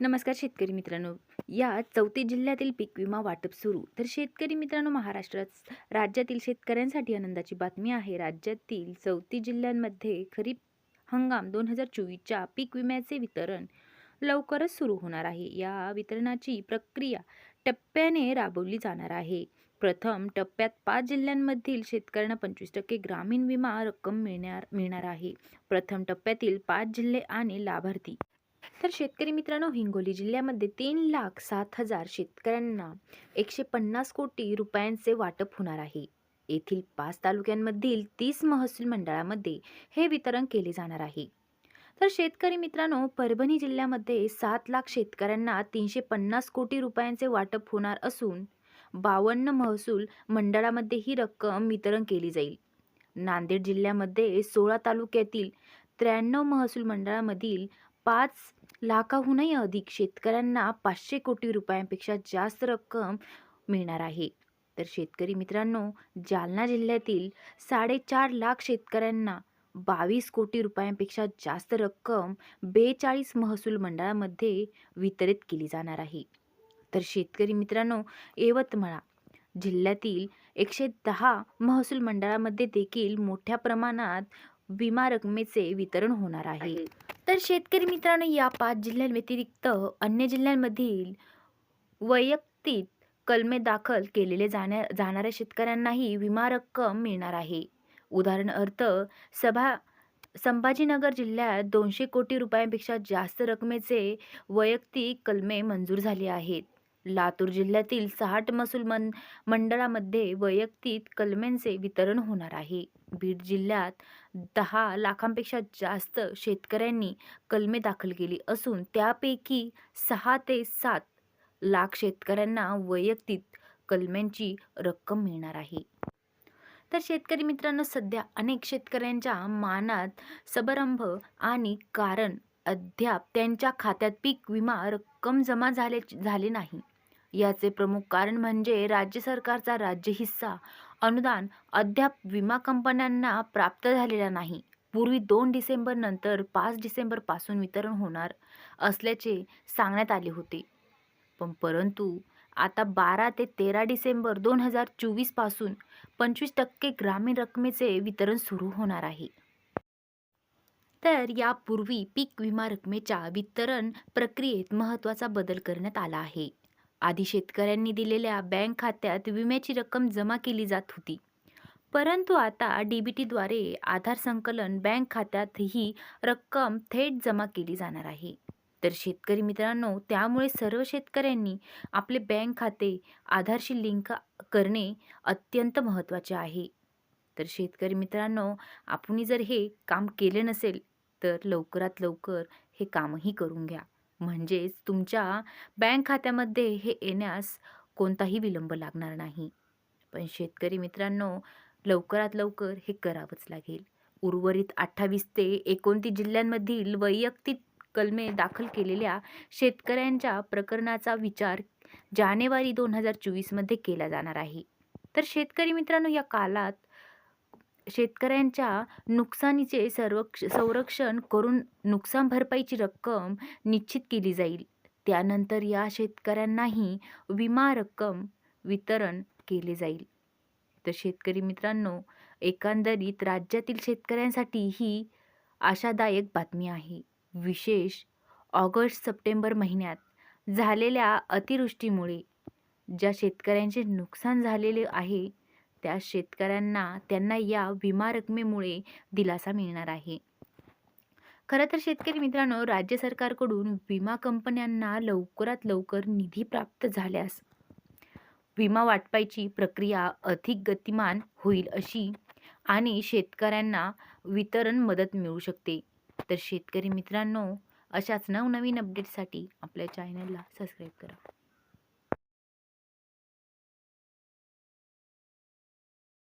नमस्कार शेतकरी मित्रांनो. या चौथी जिल्ह्यातील पीक विमा वाटप सुरू. तर शेतकरी मित्रांनो महाराष्ट्रात राज्यातील शेतकऱ्यांसाठी आनंदाची बातमी आहे. राज्यातील चौथी जिल्ह्यांमध्ये खरीप हंगाम दोन हजार चोवीसच्या पीक विम्याचे वितरण लवकरच सुरू होणार आहे. या वितरणाची प्रक्रिया टप्प्याने राबवली जाणार आहे. प्रथम टप्प्यात पाच जिल्ह्यांमधील शेतकऱ्यांना पंचवीस टक्के ग्रामीण विमा रक्कम मिळणार मिळणार आहे. प्रथम टप्प्यातील पाच जिल्हे आणि लाभार्थी तर शेतकरी मित्रांनो हिंगोली जिल्ह्यामध्ये तीन लाख सात हजार शेतकऱ्यांना एकशे पन्नास कोटी रुपयांचे वाटप होणार आहे. येथील पाच तालुक्यांमधील तीस महसूल मंडळामध्ये हे वितरण केले जाणार आहे. तर शेतकरी मित्रांनो परभणी जिल्ह्यामध्ये सात लाख शेतकऱ्यांना तीनशे पन्नास कोटी रुपयांचे वाटप होणार असून बावन्न महसूल मंडळामध्ये ही रक्कम वितरण केली जाईल. नांदेड जिल्ह्यामध्ये सोळा तालुक्यातील त्र्याण्णव महसूल मंडळामधील पाच लाखाहूनही अधिक शेतकऱ्यांना पाचशे कोटी रुपयांपेक्षा जास्त रक्कम मिळणार आहे. तर शेतकरी मित्रांनो जालना जिल्ह्यातील साडेचार लाख शेतकऱ्यांना बावीस कोटी रुपयांपेक्षा जास्त रक्कम बेचाळीस महसूल मंडळामध्ये वितरित केली जाणार आहे. तर शेतकरी मित्रांनो यवतमाळ जिल्ह्यातील एकशे दहा महसूल मंडळामध्ये देखील मोठ्या प्रमाणात विमा रकमेचे वितरण होणार आहे. तर शेतकरी मित्रांनो या पाच जिल्ह्यांव्यतिरिक्त अन्य जिल्ह्यांमधील वैयक्तिक कलमे दाखल केलेले जाण्या जाणाऱ्या शेतकऱ्यांनाही विमा रक्कम मिळणार आहे. उदाहरणार्थ सभा संभाजीनगर जिल्ह्यात दोनशे कोटी रुपयांपेक्षा जास्त रकमेचे वैयक्तिक कलमे मंजूर झाले आहेत. लातूर जिल्ह्यातील सहाट महसूल मन मंडळामध्ये वैयक्तिक कलमेंचे वितरण होणार आहे. बीड जिल्ह्यात दहा लाखांपेक्षा जास्त शेतकऱ्यांनी कलमे दाखल केली असून त्यापैकी सहा ते सात लाख शेतकऱ्यांना वैयक्तिक कलमेंची रक्कम मिळणार आहे. तर शेतकरी मित्रांनो सध्या अनेक शेतकऱ्यांच्या मानात समारंभ आणि कारण अद्याप त्यांच्या खात्यात पीक विमा रक्कम जमा झाले झाले नाही. याचे प्रमुख कारण म्हणजे राज्य सरकारचा राज्य हिस्सा. अनुदान अद्याप विमा कंपन्यांना प्राप्त झालेला नाही. पूर्वी दोन डिसेंबर नंतर पाच डिसेंबरपासून वितरण होणार असल्याचे सांगण्यात आले होते. पण परंतु आता बारा ते तेरा डिसेंबर दोन हजार चोवीसपासून पंचवीस टक्के ग्रामीण रकमेचे वितरण सुरू होणार आहे. तर यापूर्वी पीक विमा रकमेच्या वितरण प्रक्रियेत महत्त्वाचा बदल करण्यात आला आहे. आधी शेतकऱ्यांनी दिलेल्या बँक खात्यात विम्याची रक्कम जमा केली जात होती. परंतु आता डी बी टीद्वारे आधार संकलन बँक खात्यात ही रक्कम थेट जमा केली जाणार आहे. तर शेतकरी मित्रांनो त्यामुळे सर्व शेतकऱ्यांनी आपले बँक खाते आधारशी लिंक करणे अत्यंत महत्त्वाचे आहे. तर शेतकरी मित्रांनो आपण जर हे काम केले नसेल तर लवकरात लवकर हे कामही करून घ्या. म्हणजेच तुमच्या बँक खात्यामध्ये हे येण्यास कोणताही विलंब लागणार नाही. पण शेतकरी मित्रांनो लवकरात लवकर हे करावंच लागेल. उर्वरित अठ्ठावीस ते एकोणतीस जिल्ह्यांमधील वैयक्तिक कलमे दाखल केलेल्या शेतकऱ्यांच्या प्रकरणाचा विचार जानेवारी दोन हजार चोवीसमध्ये केला जाणार आहे. तर शेतकरी मित्रांनो या कालात शेतकऱ्यांच्या नुकसानीचे सर्व संरक्षण करून नुकसान भरपाईची रक्कम निश्चित केली जाईल. त्यानंतर या शेतकऱ्यांनाही विमा रक्कम वितरण केले जाईल. तर शेतकरी मित्रांनो एकंदरीत राज्यातील शेतकऱ्यांसाठी ही आशादायक बातमी आहे. विशेष ऑगस्ट सप्टेंबर महिन्यात झालेल्या अतिवृष्टीमुळे ज्या शेतकऱ्यांचे नुकसान झालेले आहे त्या शेतकऱ्यांना त्यांना या विमा रकमेमुळे दिलासा मिळणार आहे. खरं तर शेतकरी मित्रांनो राज्य सरकारकडून विमा कंपन्यांना लवकरात लवकर निधी प्राप्त झाल्यास विमा वाटपायची प्रक्रिया अधिक गतिमान होईल अशी आणि शेतकऱ्यांना वितरण मदत मिळू शकते. तर शेतकरी मित्रांनो अशाच नवनवीन अपडेटसाठी आपल्या चॅनलला सबस्क्राईब करा.